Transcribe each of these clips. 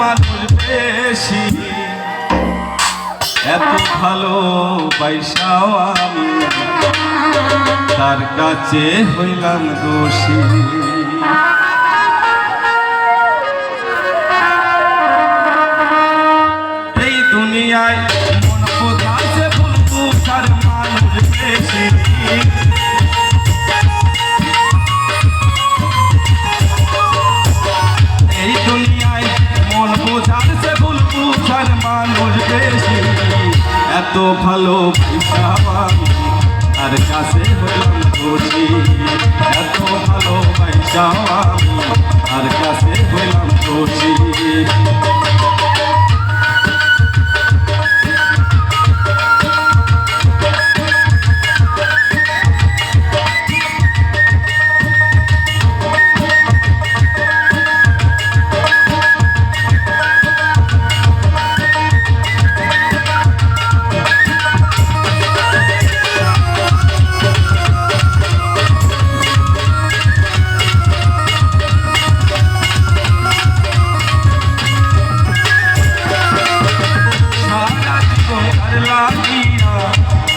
মানুষ বেশি। এত ভালো পয়সাও আমি তার কাছে হইলাম দোষী। এত ভালো তার কাছে হলাম খুশি এত ভালো পয়সা তার কাছে হলাম দোষী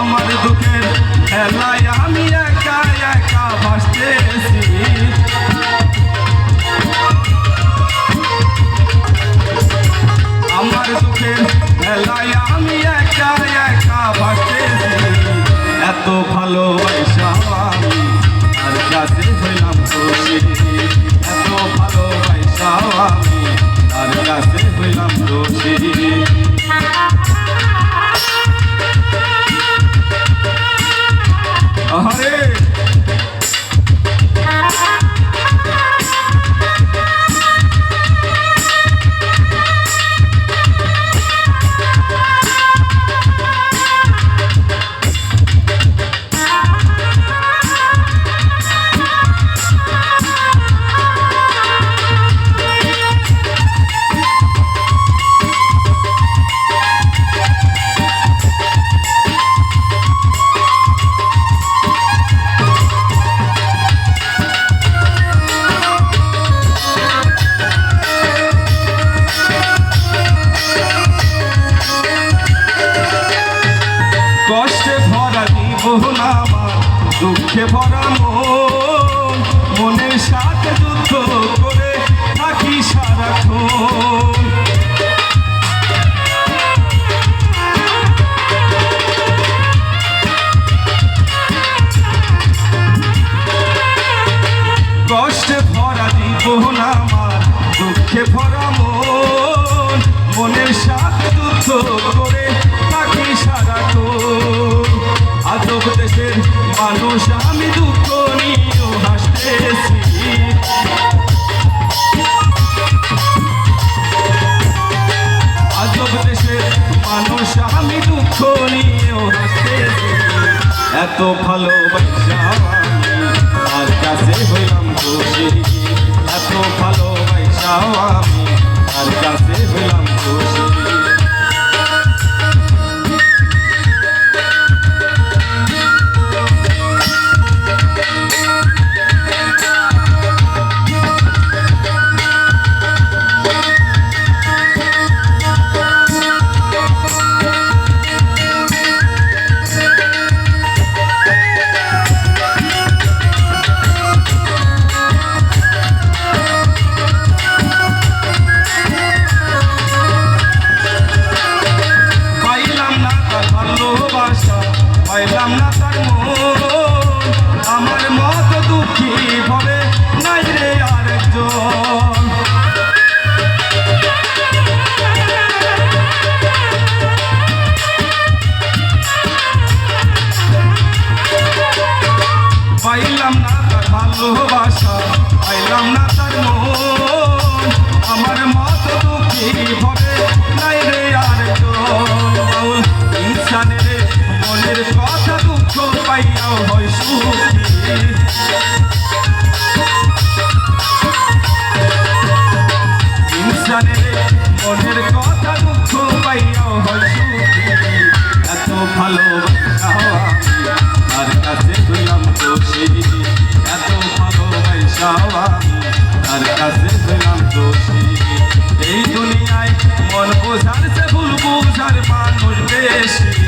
আমার দুঃখের খেলায় আমি একা একা ভাসতেছি। আমার দুঃখের খেলায় আমি একা একা ভাসতেছি। এত ভালোবাসা আমি তার কাছে হইলাম দোষী। এত ভালোবাসা আমি তার কাছে হইলাম দোষী। দুঃখে ভরা মন, মনের সাথে যুদ্ধ করে থাকি সারাক্ষণ। কষ্টে ভরা জীবন আমার, দুঃখে ভরা মন, মনের সাথে যুদ্ধ করে থাকি সারাক্ষণ। আজব দেশের মানুষ, আমি দুঃখ নিয়েও হাসতেছি। আজব দেশের মানুষ, আমি দুঃখ নিয়েও হাসতেছি। এত ভালোবাসা আমি, তার কাছে হইলাম দোষী এত ভালোবাসা আমি, তার কাছে হইলাম I'm not a পাওয়া তার কাছে পেলাম দোষী। এই দুনিয়ায় মন বোঝার সে ভুল বোঝার মানুষ বেশি।